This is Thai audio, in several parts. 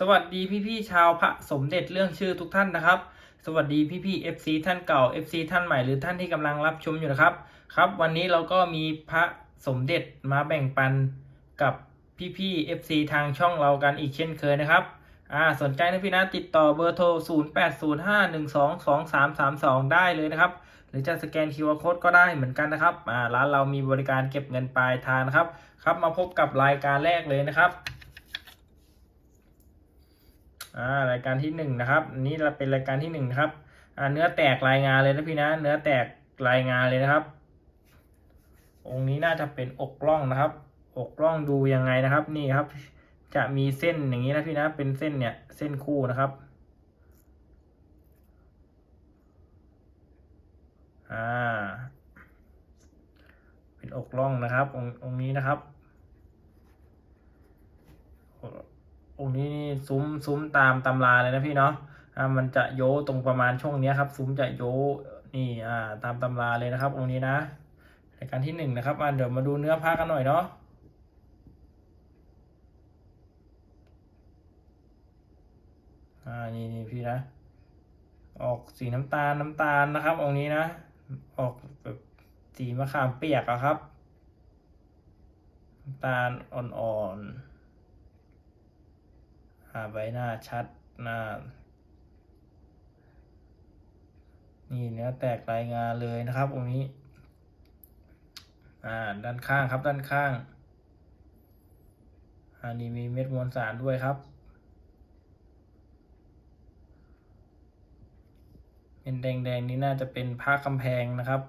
สวัสดีพี่ๆชาวพระสมเด็จเรื่องชื่อทุกท่านนะครับ สวัสดีพี่ๆ FC ท่านเก่า FC ท่านใหม่หรือท่านที่กำลังรับชมอยู่นะครับ ครับ วันนี้เราก็มีพระสมเด็จมาแบ่งปันกับพี่ๆ FC ทางช่องเรากันอีกเช่นเคยนะครับอ่าสนใจนะพี่นะติดต่อเบอร์โทร 0805122332 ได้เลยนะครับ หรือจะสแกน QR Code ก็ได้เหมือนกันนะครับอ่าร้านเรามีบริการเก็บเงินปลายทางนะครับ ครับมาพบกับรายการแรกเลยนะครับ อ่ารายการที่หนึ่งนะครับนนี้เราเป็นรายการที่หนึ่งนะครับอ่าเนื้อแตกรายงานเลยนะพี่นะเนื้อแตกรายงานเลยนะครับ องค์นี้น่าจะเป็นอกล่องนะครับ อกล่องดูยังไงนะครับ นี่ครับ จะมีเส้นอย่างนี้นะพี่นะเป็นเส้นเนี่ยเส้นคู่นะครับอ่าเป็นอกล่องนะครับองค์องค์นี้นะครับ องค์นี้นี่ซุ้มซุ้มตามตำราเลยนะพี่เนาะอ่ามันจะโยตรงประมาณช่วงเนี้ยครับ ซุ้มจะโยนี่อ่าตามตำราเลยนะครับ องค์นี้นะรายการที่หนึ่งนะครับอ่าเดี๋ยวมาดูเนื้อผ้ากันหน่อยเนาะอ่านี่นี่พี่นะ ออกสีน้ำตาลน้ำตาลนะครับ องค์นี้นะ ออกแบบสีมะขามเปียกอะครับน้ำตาลอ่อนๆอ ใบหน้าชัดหน้า นี่เนื้อแตกรายงานเลยนะครับองค์นี้ อ่าด้านข้างครับด้านข้าง อันนี้มีเม็ดมวลสารด้วยครับเป็นแดงๆนี่น่าจะเป็นผ้ากำแพงนะครับ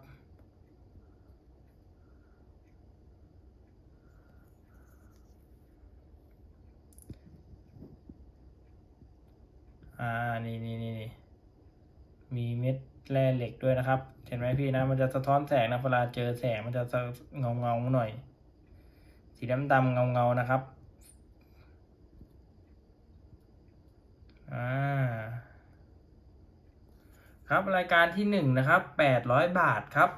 อ่านี่นี่นี่นมีเม็ดแร่เหล็กด้วยนะครับ เห็นไหมพี่นะ มันจะสะท้อนแสงนะเวลาเจอแสงมันจะเงาเงาหน่อย สีดำดำเงาเงานะครับ อ่า ครับรายการที่หนึ่งนะครับแปดร้อยบาทครับ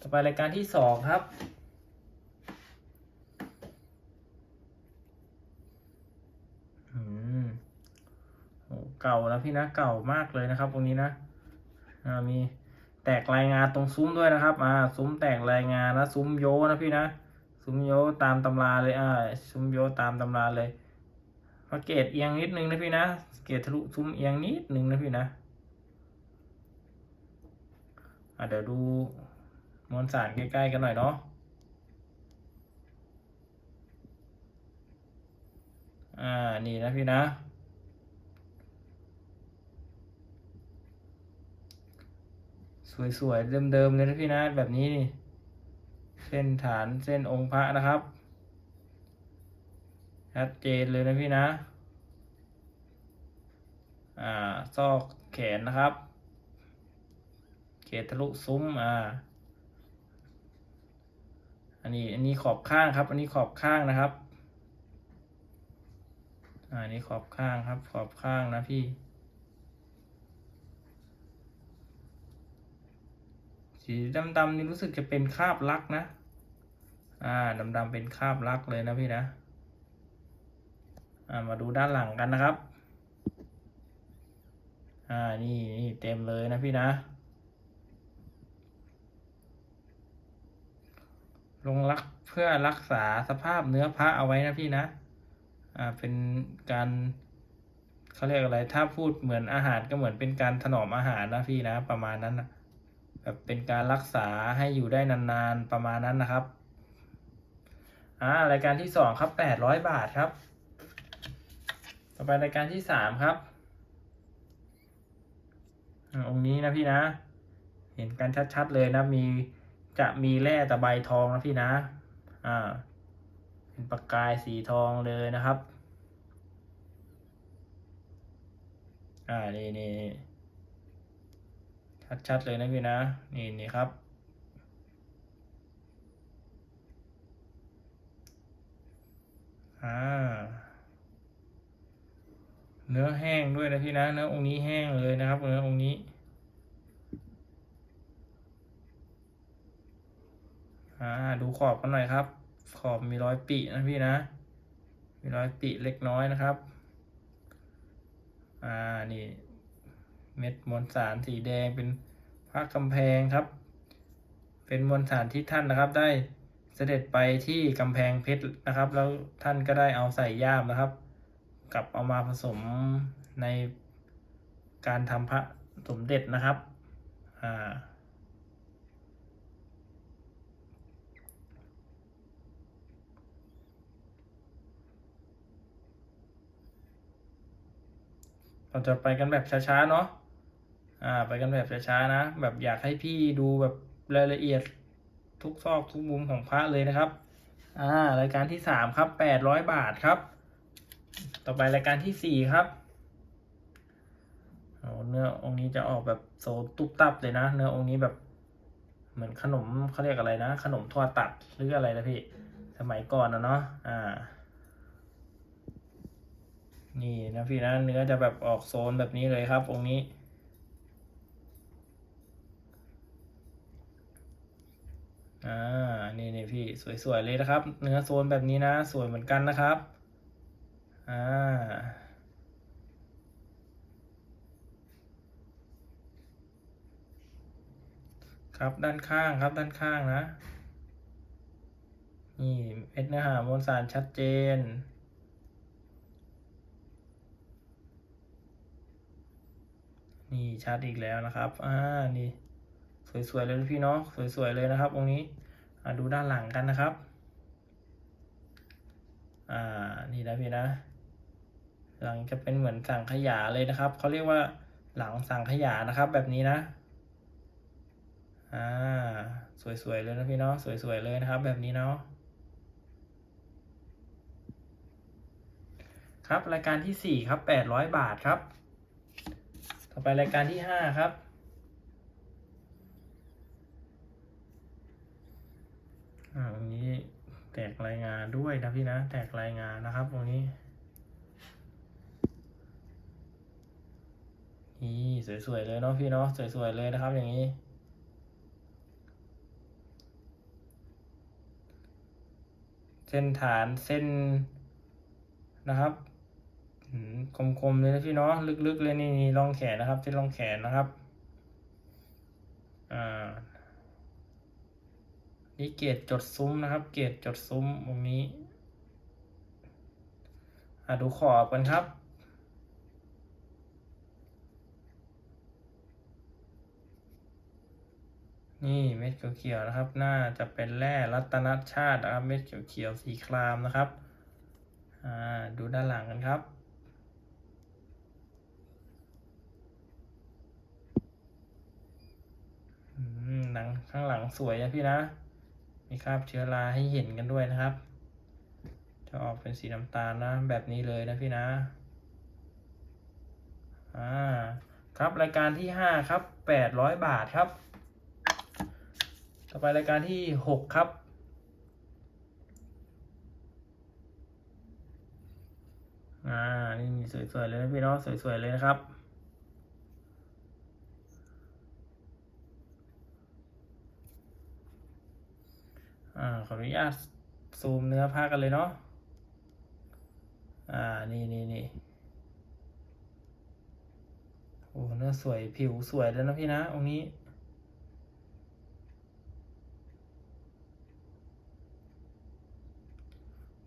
ต่อไปรายการที่สองครับ อืมโอ้ เก่าแล้วพี่นะเก่ามากเลยนะครับ ตรงนี้นะมีแตกรายงานตรงซุ้มด้วยนะครับอ่าซุ้มแตกรายงานนะซุ้มโยนะพี่นะซุ้มโยตามตำราเลยอ่าซุ้มโยตามตำราเลยพระเกตเอียงนิดนึงนะพี่นะเกตทะลุซุ้มเอียงนิดนึงนะพี่นะอะเดี๋ยวดูมวลสารใกล้ๆกันหน่อยเนาะอ่านี่นะพี่นะ สวยๆ เดิมๆ เลยนะพี่นะแบบนี้นี่ เส้นฐานเส้นองค์พระนะครับ ชัดเจนเลยนะพี่นะ อ่า ซอกแขนนะครับ เขตทะลุซุ้ม อ่า อันนี้ อันนี้ขอบข้างครับ อันนี้ขอบข้างนะครับ อันนี้ขอบข้างครับ ขอบข้างนะพี่ สีดำๆนี่รู้สึกจะเป็นคราบลักนะ อ่าดำๆเป็นคราบลักเลยนะพี่นะ อ่ามาดูด้านหลังกันนะครับ อ่านี่นี่เต็มเลยนะพี่นะ ลงรักเพื่อรักษาสภาพเนื้อพระเอาไว้นะพี่นะ อ่าเป็นการเขาเรียกอะไร ถ้าพูดเหมือนอาหารก็เหมือนเป็นการถนอมอาหารนะพี่นะ ประมาณนั้นนะ แบบเป็นการรักษาให้อยู่ได้นานๆประมาณนั้นนะครับอ่ารายการที่สองครับแปดร้อยบาทครับ ต่อไปรายการที่สามครับอ่าองค์นี้นะพี่นะ เห็นกันชัดๆเลยนะมีจะมีแร่ตะไบทองนะพี่นะ อ่า เป็นประกายสีทองเลยนะครับ อ่า นี่นี่นี่ ชัดๆเลยนะพี่นะ นี่นี่ครับ อ่า เนื้อแห้งด้วยนะพี่นะ เนื้อองค์นี้แห้งเลยนะครับ เนื้อองค์นี้ อ่า ดูขอบกันหน่อยครับ ขอบมีรอยปีนะพี่นะ มีรอยปิเล็กน้อยนะครับ อ่า นี่ เม็ดมวลสารสีแดงเป็นพระกำแพงครับ เป็นมวลสารที่ท่านนะครับ ได้เสด็จไปที่กำแพงเพชรนะครับ แล้วท่านก็ได้เอาใส่ย่ามนะครับกลับเอามาผสมในการทำพระสมเด็จนะครับอ่าเราจะไปกันแบบช้าๆ เนาะ อ่าไปกันแบบช้าๆนะ แบบอยากให้พี่ดูแบบรายละเอียดทุกซอกทุกมุมของพระเลยนะครับ อ่ารายการที่สามครับแปดร้อยบาทครับ ต่อไปรายการที่สี่ครับโอ้เนื้อองค์นี้จะออกแบบโซตุ๊บตับเลยนะ เนื้อองค์นี้แบบ เหมือนขนมเขาเรียกอะไรนะ ขนมทั่วตัดหรืออะไรนะพี่ สมัยก่อนนะเนาะอ่า นี่นะพี่นะเนื้อจะแบบออกโซนแบบนี้เลยครับ องค์นี้ อ่านี่นี่พี่สวยๆเลยนะครับ เนื้อโซนแบบนี้นะ สวยเหมือนกันนะครับอ่าครับด้านข้างครับด้านข้างนะ นี่เม็ดเนื้อหามวลสารชัดเจน นี่ชัดอีกแล้วนะครับ อ่า นี่ สวยๆเลยพี่เนาะสวยๆเลยนะครับ องค์นี้อ่าดูด้านหลังกันนะครับ อ่านี่นะพี่นะ หลังจะเป็นเหมือนสังขยาเลยนะครับเขาเรียกว่าหลังสังขยานะครับแบบนี้นะอ่าสวยๆเลยนะพี่เนาะสวยๆเลยนะครับ แบบนี้เนาะครับรายการที่สี่ครับแปดร้อยบาทครับ ต่อไปรายการที่ห้าครับ อ่าตรงนี้แตกรายงานด้วยนะพี่นะ แตกรายงานนะครับ ตรงนี้ นี่สวยๆเลยเนาะพี่เนาะสวยๆเลยนะครับ อย่างนี้เส้นฐานเส้นนะครับอืมคมๆเลยนะพี่เนาะลึกๆเลยนี่นี่ร่องแขนนะครับเส้นร่องแขนนะครับ อ่า นี่เกตจดซุ้มนะครับ เกตจดซุ้มตรงนี้อ่าดูขอบกันครับ นี่เม็ดเขียวๆนะครับ น่าจะเป็นแร่รัตนชาตินะครับ เม็ดเขียวๆสีครามนะครับอ่าดูด้านหลังกันครับหนังข้างหลังสวยนะพี่นะ มีคราบเชื้อราให้เห็นกันด้วยนะครับ จะออกเป็นสีน้ำตาลนะ แบบนี้เลยนะพี่นะอ่าครับรายการที่ห้าครับแปดร้อยบาทครับ ต่อไปรายการที่หกครับอ่านี่สวยๆเลยนะพี่เนาะสวยๆเลยนะครับ อ่าขออนุญาตซูมเนื้อผ้ากันเลยเนาะอ่านี่นี่นี่โอ้เนื้อสวยผิวสวยเลยนะพี่นะองค์นี้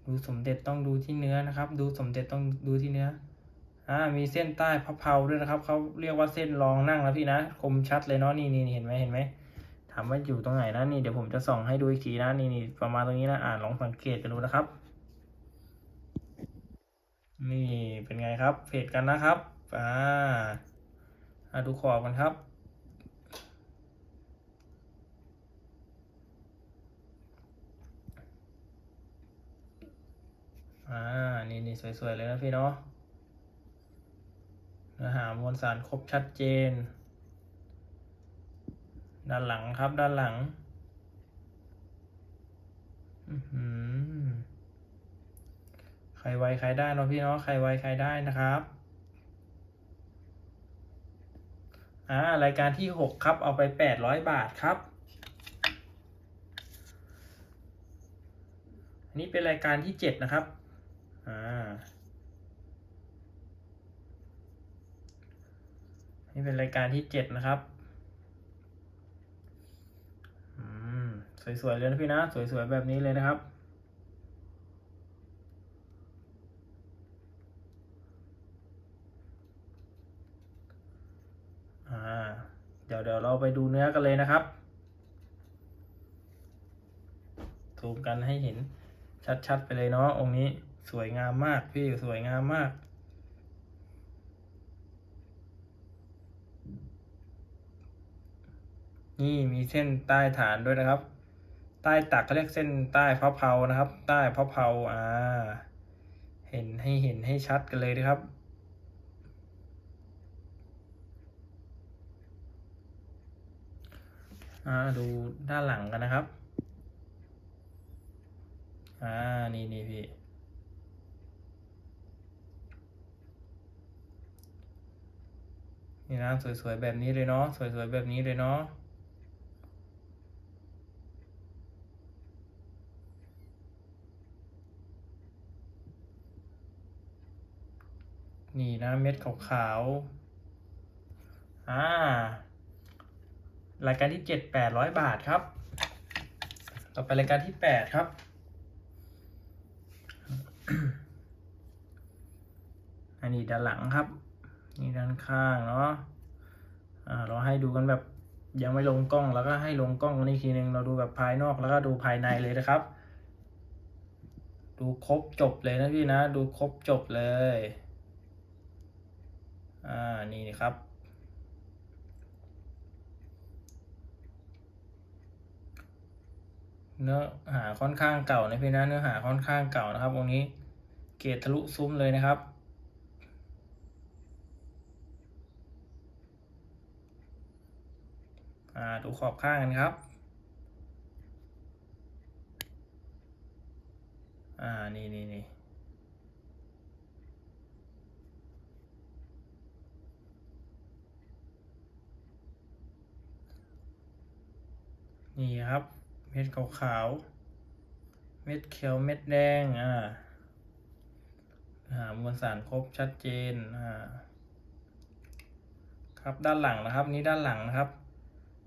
ดูสมเด็จต้องดูที่เนื้อนะครับ ดูสมเด็จต้องดูที่เนื้อ อ่า มีเส้นใต้พะเพราด้วยนะครับ เขาเรียกว่าเส้นรองนั่งแล้วพี่นะ คมชัดเลยเนาะ นี่นี่เห็นไหมเห็นไหม ถามว่าอยู่ตรงไหนนะนี่เดี๋ยวผมจะส่องให้ดูอีกทีนะนี่นี่ประมาณตรงนี้นะอ่าลองสังเกตกันดูนะครับ นี่เป็นไงครับเพจกันนะครับอ่าอ่าดูขอบกันครับอ่า นี่นี่สวย ๆ เลยนะพี่เนาะเนื้อหามวลสารครบชัดเจน ด้านหลังครับ ด้านหลังใครไวใครได้เนาะพี่เนาะใครไวใครได้นะครับอ่ารายการที่หกครับ เอาไปแปดร้อยบาทครับอันนี้เป็นรายการที่เจ็ดนะครับอ่านี่เป็นรายการที่เจ็ดนะครับ อืม สวยๆเลยนะพี่นะ สวยๆแบบนี้เลยนะครับอ่าเดี๋ยวเดี๋ยวเราไปดูเนื้อกันเลยนะครับซูมกันให้เห็นชัดๆไปเลยเนาะองค์นี้สวยงามมากพี่สวยงามมากนี่มีเส้นใต้ฐานด้วยนะครับ ต้ตักเขาเรียกเส้นใต้พะเพานะครับ ใต้พะเพาอ่า เห็นให้เห็นให้ชัดกันเลยนะครับ อ่าดูด้านหลังกันนะครับ อ่า นี่นี่พี่นี่นะสวยๆแบบนี้เลยเนาะสวยๆแบบนี้เลยเนาะ นี่นะเม็ดขาวๆ อ่ารายการที่เจ็ดแปดร้อยบาทครับ ต่อไปรายการที่แปดครับ อันนี้ด้านหลังครับ นี่ด้านข้างเนาะ อ่า เราให้ดูกันแบบยังไม่ลงกล้องแล้วก็ให้ลงกล้องกันอีกทีนึงเราดูแบบภายนอกแล้วก็ดูภายในเลยนะครับ ดูครบจบเลยนะพี่นะ ดูครบจบเลย อ่า นี่ครับ เนื้อหาค่อนข้างเก่านะพี่นะเนื้อหาค่อนข้างเก่านะครับวงนี้ เกรดทะลุซุ้มเลยนะครับอ่าดูขอบข้างกันครับอ่านี่นี่นี่ นี่ครับ เม็ดขาวๆ เม็ดเขียว เม็ดแดง อ่าหามวลสารครบชัดเจน อ่า ครับด้านหลังนะครับ นี่ด้านหลังนะครับ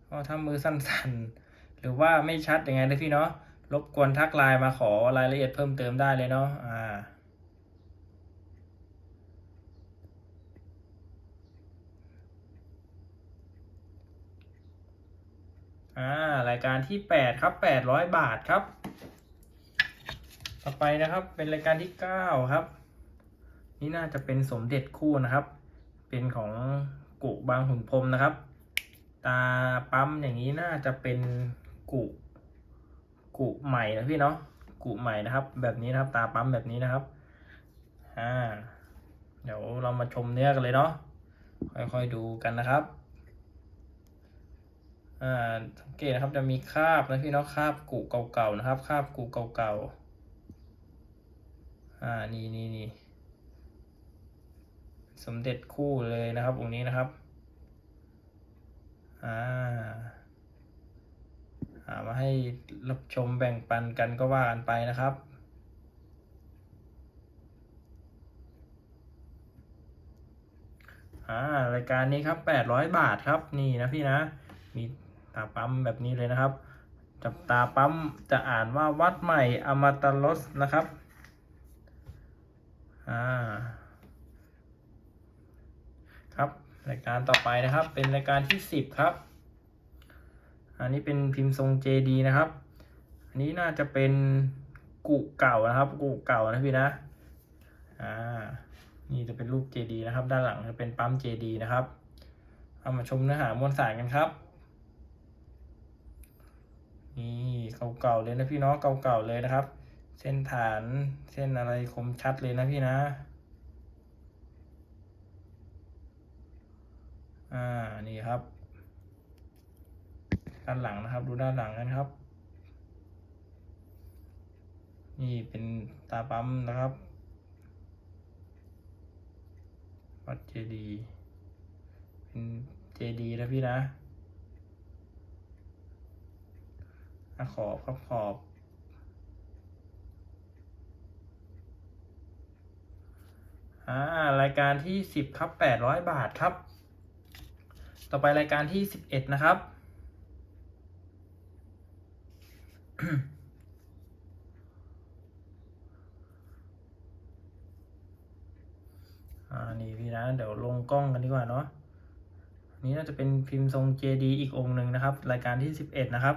ก็ถ้ามือสั้นๆ หรือว่าไม่ชัดยังไงนะพี่เนาะ รบกวนทักไลน์มาขอรายละเอียดเพิ่มเติมได้เลยเนาะ อ่า อ่ารายการที่แปดครับแปดร้อยบาทครับ ต่อไปนะครับเป็นรายการที่เก้าครับ นี่น่าจะเป็นสมเด็จคู่นะครับ เป็นของกุบางหุ่นพรมนะครับ ตาปั๊มอย่างนี้น่าจะเป็นกุกุใหม่นะพี่เนาะกุใหม่นะครับ แบบนี้นะครับ ตาปั๊มแบบนี้นะครับอ่าเดี๋ยวเรามาชมเนื้อกันเลยเนาะค่อยๆดูกันนะครับ อ่าสังเกตนะครับจะมีคราบนะพี่เนาะคราบกุเก่าๆนะครับคราบกุเก่าๆอ่านี่นี่นี่สมเด็จคู่เลยนะครับองค์นี้นะครับอ่าหามาให้รับชมแบ่งปันกันก็ว่ากันไปนะครับอ่ารายการนี้ครับแปดร้อยบาทครับ นี่นะพี่นะ มี ตาปั๊มแบบนี้เลยนะครับ จับตาปั๊มจะอ่านว่าวัดใหม่อมตะลสนะครับอ่าครับรายการต่อไปนะครับ เป็นรายการที่สิบครับ อันนี้เป็นพิมพ์ทรงเจดีนะครับ อันนี้น่าจะเป็นกุเก่านะครับ กุเก่านะพี่นะอ่านี่จะเป็นรูปเจดีนะครับ ด้านหลังจะเป็นปั๊มเจดีนะครับ เอามาชมเนื้อหามวลสารกันครับ นี่เก่าๆเลยนะพี่เนาะเก่าๆเลยนะครับ เส้นฐานเส้นอะไรคมชัดเลยนะพี่นะ อ่านี่ครับ ด้านหลังนะครับ ดูด้านหลังกันครับ นี่เป็นตาปั๊มนะครับวัดเจดีเป็นเจดีย์นะพี่นะอะ ขอบครับขอบ อ่า รายการที่สิบครับแปดร้อยบาทครับ ต่อไปรายการที่สิบเอ็ดนะครับอ่านี่พี่นะเดี๋ยวลงกล้องกันดีกว่าเนาะนนี้น่าจะเป็นพิมพ์ทรงเจดีอีกองค์หนึ่งนะครับ รายการที่สิบเอ็ดนะครับ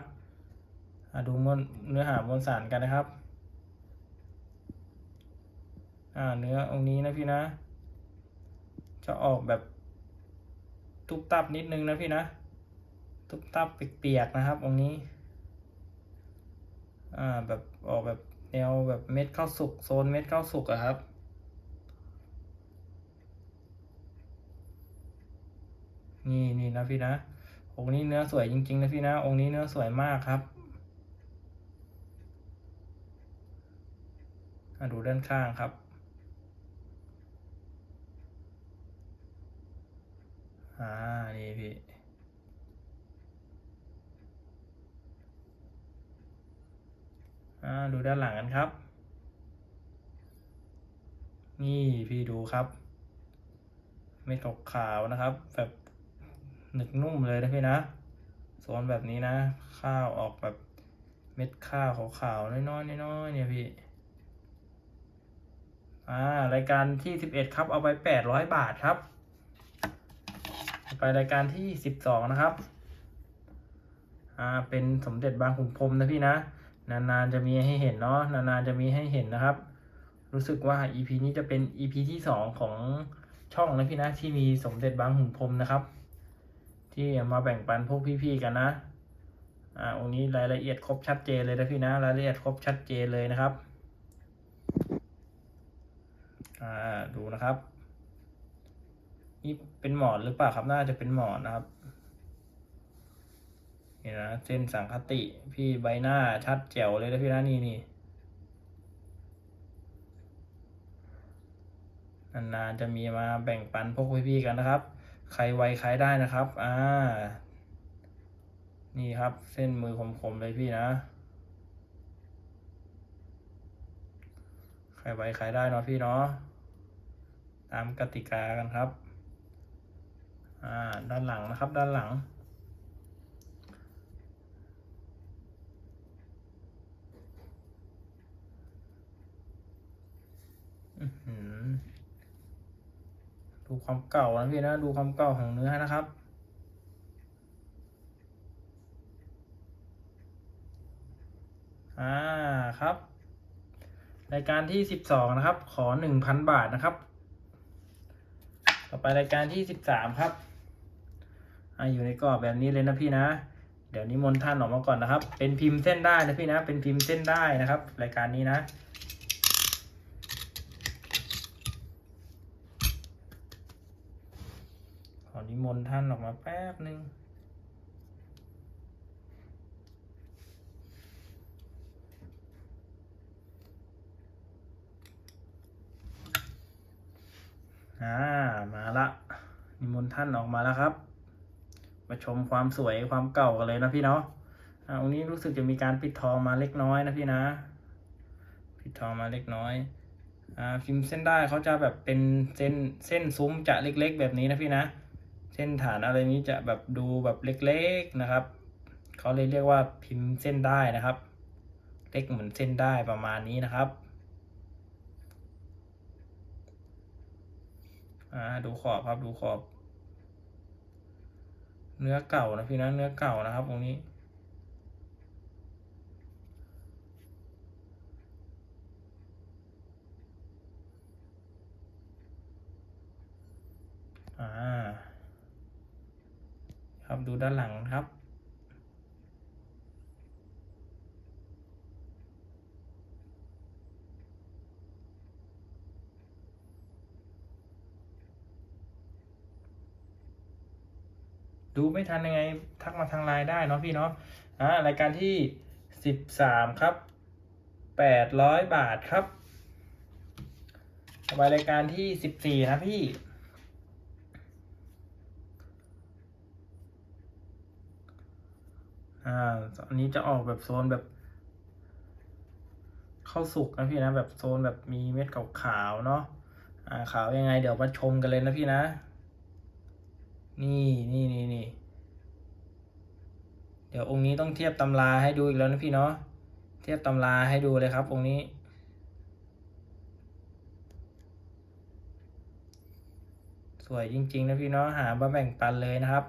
ดูมวลเนื้อหามวลสารกันนะครับ อ่าเนื้อองค์นี้นะพี่นะ จะออกแบบตุบตับนิดนึงนะพี่นะตุบตับเปียกๆนะครับ องค์นี้ อ่าแบบออกแบบแนวแบบเม็ดข้าวสุกโซนเม็ดข้าวสุกอะครับนี่นี่นะพี่นะองค์นี้เนื้อสวยจริงๆนะพี่นะองค์นี้เนื้อสวยมากครับ มาดูด้านข้างครับ อ่า นี่พี่ อ่า ดูด้านหลังกันครับ นี่พี่ดูครับเม็ดขาวๆนะครับ แบบหนึกนุ่มเลยนะพี่นะโซนแบบนี้นะ ข้าวออกแบบเม็ดข้าวขาวๆน้อยๆน้อยๆเนี่ยพี่ อ่ารายการที่สิบเอ็ดครับเอาไปแปดร้อยบาทครับไปรายการที่สิบสองนะครับ อ่า เป็นสมเด็จบางขุนพรมนะพี่นะ นานๆจะมีให้เห็นเนาะ นานๆจะมีให้เห็นนะครับ รู้สึกว่า EP นี้จะเป็น EP ที่สองของช่องนะพี่นะที่มีสมเด็จบางขุนพรมนะครับ ที่มาแบ่งปันพวกพี่ๆกันนะ อ่าองนี้รายละเอียดครบชัดเจนเลยนะพี่นะ รายละเอียดครบชัดเจนเลยนะครับ อ่าดูนะครับ นี่เป็นหมอนหรือเปล่าครับน่าจะเป็นหมอนนะครับนี่นะเส้นสังคติพี่ใบหน้าชัดแจ๋วเลยนะพี่นะนี่นี่นานๆจะมีมาแบ่งปันพวกพี่ๆกันนะครับ ใครไวใครได้นะครับ อ่า นี่ครับ เส้นมือคมๆเลยพี่นะ ใครไวใครได้เนาะพี่เนาะามกติกากันครับ อ่า ด้านหลังนะครับ ด้านหลังอือหือดูความเก่านะพี่นะ ดูความเก่าของเนื้อนะครับอ่าครับ รายการที่สิบสองนะครับ ขอหนึ่งพันบาทนะครับ ต่อไปรายการที่สิบสามครับอ่าอยู่ในกรอบแบบนี้เลยนะพี่นะ เดี๋ยวนี้มนท่านออกมาก่อนนะครับ เป็นพิมพ์เส้นได้นะพี่นะ เป็นพิมพ์เส้นได้นะครับ รายการนี้นะขอนิมนต์ท่านออกมาแป๊บหนึ่ง อ่ามาละนิมนต์ท่านออกมาแล้วครับ มาชมความสวยความเก่ากันเลยนะพี่เนาะอ่าองค์นี้รู้สึกจะมีการปิดทองมาเล็กน้อยนะพี่นะ ปิดทองมาเล็กน้อยอ่าพิมพ์เส้นได้เขาจะแบบเป็นเส้นเส้นซุ้มจะเล็ก ๆ แบบนี้นะพี่นะ เส้นฐานอะไรนี้จะแบบดูแบบเล็กๆนะครับเขาเลยเรียกว่าพิมพ์เส้นได้นะครับ เล็กเหมือนเส้นได้ประมาณนี้นะครับ อ่าดูขอบครับดูขอบ เนื้อเก่านะพี่นะเนื้อเก่านะครับตรงนี้ อ่า ครับดูด้านหลังครับ ไม่ทันยังไง ทักมาทางไลน์ได้เนาะพี่เนาะอ่ารายการที่สิบสามครับแปดร้อยบาทครับต่อไปรายการที่สิบสี่นะพี่อ่าอันนี้จะออกแบบโซนแบบ เข้าสุกนะพี่นะ แบบโซนแบบมีเม็ดขาวๆเนาะอ่าขาวยังไง เดี๋ยวมาชมกันเลยนะพี่นะ นี่นี่นี่นี่ ดี๋ยวองค์นี้ต้องเทียบตำราให้ดูอีกแล้วนะพี่เนาะ เทียบตำราให้ดูเลยครับ องค์นี้ สวยจริง ๆ นะพี่เนาะ หามาแบ่งปันเลยนะครับ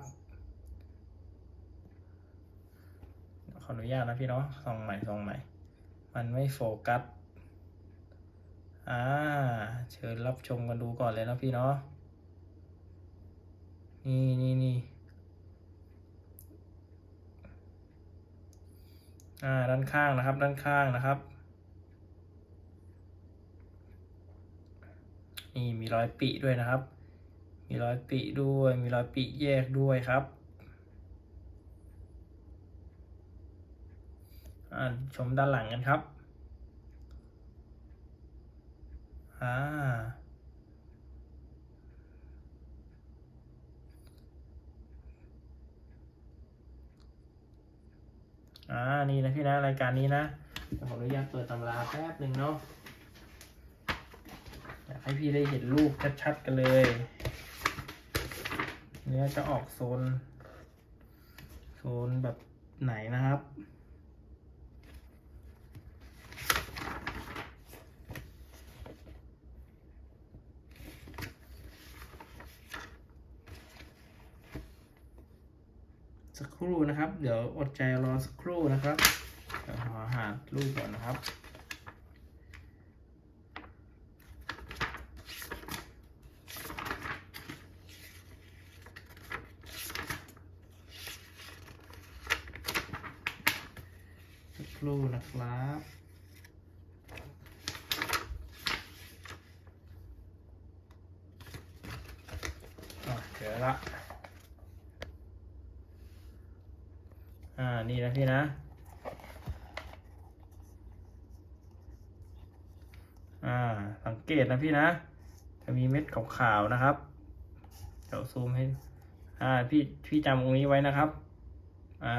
ขออนุญาตนะพี่เนาะส่องใหม่ส่องใหม่ มันไม่โฟกัส อ่า เชิญรับชมกันดูก่อนเลยนะพี่เนาะ นี่นี่นี่ อ่าด้านข้างนะครับ ด้านข้างนะครับ นี่มีรอยปิด้วยนะครับ มีรอยปิด้วย มีรอยปิแยกด้วยครับอ่าชมด้านหลังกันครับ อ่า อ่า นี่นะพี่นะรายการนี้นะเดี๋ยวขออนุญาตเปิดตำราแป๊บหนึ่งเนาะอยากให้พี่ได้เห็นรูปชัดๆกันเลย เนื้อจะออกโซน โซนแบบไหนนะครับ รู่นะครับ เดี๋ยวอดใจรอสักครู่นะครับเดี๋ยวขอหารูปก่อนนะครับ สักครู่นะครับอะเจอละ อ่า นี่นะ พี่นะอ่าสังเกตนะพี่นะ จะมีเม็ดขาวๆนะครับเดี๋ยวซูมให้อ่าพี่พี่จำตรงนี้ไว้นะครับ อ่า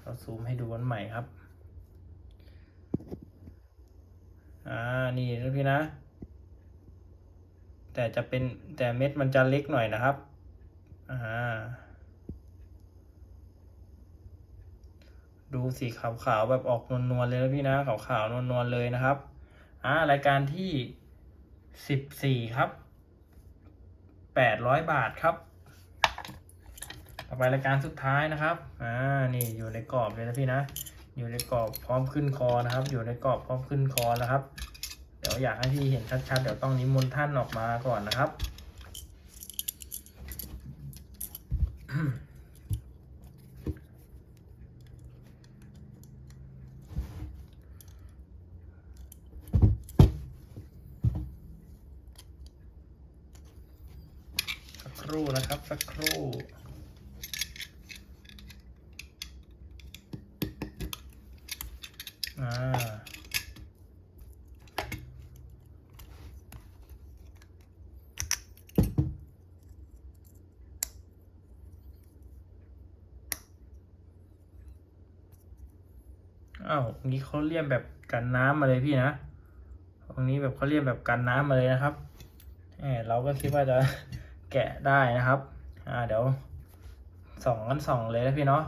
เราซูมให้ดูวันใหม่ครับ อ่า นี่นะพี่นะ แต่จะเป็นแต่เม็ดมันจะเล็กหน่อยนะครับ อ่า ดูสีขาวๆแบบออกนวลๆเลยนะพี่นะขาวๆนวลๆเลยนะครับอ่ารายการที่สิบสี่ครับแปดร้อยบาทครับ ต่อไปรายการสุดท้ายนะครับอ่านี่อยู่ในกรอบเลยนะพี่นะอยู่ในกรอบพร้อมขึ้นคอนะครับ อยู่ในกรอบพร้อมขึ้นคอนะครับ เดี๋ยวอยากให้พี่เห็นชัดๆเดี๋ยวต้องนิมนต์ท่านออกมาก่อนนะครับ ครู่นะครับ สักครู่อ่าอ้าวตรงนี้เขาเรียมแบบกันน้ำมาเลยพี่นะ ตรงนี้แบบเขาเรียมแบบกันน้ำมาเลยนะครับเออเราก็คิดว่าจะ แกะได้นะครับ อ่าเดี๋ยวส่องกันส่องเลยนะพี่เนาะ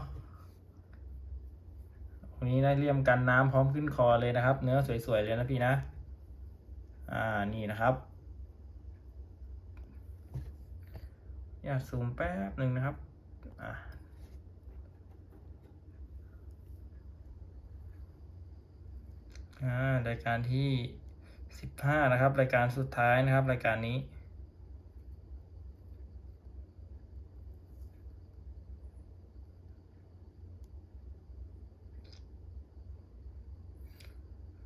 ตรงนี้ได้เรียมกันน้ำพร้อมขึ้นคอเลยนะครับ เนื้อสวยๆเลยนะพี่นะ อ่านี่นะครับอยากซูมแป๊บหนึ่งนะครับ อ่าอ่ารายการที่สิบห้านะครับ รายการสุดท้ายนะครับ รายการนี้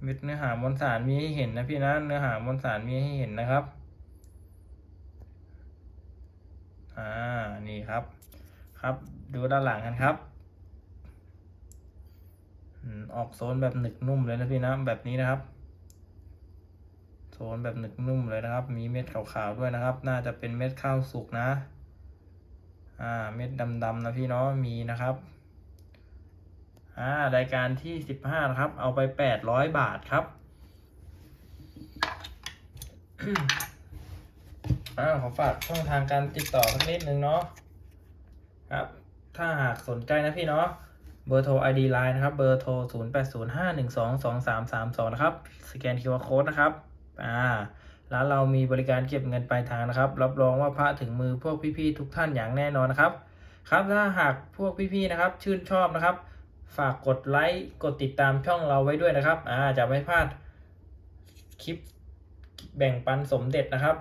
เม็ดเนื้อหามวลสารมีให้เห็นนะพี่นะเนื้อหามวลสารมีให้เห็นนะครับ อ่า นี่ครับ ครับดูด้านหลังกันครับอออกโซนแบบหนึกนุ่มเลยนะพี่นะแบบนี้นะครับ โซนแบบหนึกนุ่มเลยนะครับ มีเม็ดขาวๆด้วยนะครับ น่าจะเป็นเม็ดข้าวสุกนะ อ่า เม็ดดำๆนะพี่เนาะมีนะครับ อ่ารายการที่สิบห้านะครับ เอาไปแปดร้อยบาทครับอ่าขอฝากช่องทางการติดต่อสักนิดนึงเนาะครับ ถ้าหากสนใจนะพี่เนาะเบอร์โทร ID Line นะครับ เบอร์โทร 0 8 0 5 1 2 2 3 3 2 นะครับ สแกน QR Code นะครับ อ่า ร้านเรามีบริการเก็บเงินปลายทางนะครับ รับรองว่าพระถึงมือพวกพี่ๆทุกท่านอย่างแน่นอนนะครับ ครับ ถ้าหากพวกพี่ๆนะครับ ชื่นชอบนะครับ ฝากกดไลค์กดติดตามช่องเราไว้ด้วยนะครับอ่าจะไม่พลาดคลิปแบ่งปันสมเด็จนะครับ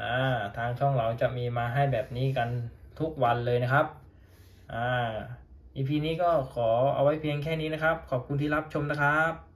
อ่าทางช่องเราจะมีมาให้แบบนี้กันทุกวันเลยนะครับอ่า EP นี้ก็ขอเอาไว้เพียงแค่นี้นะครับ ขอบคุณที่รับชมนะครับ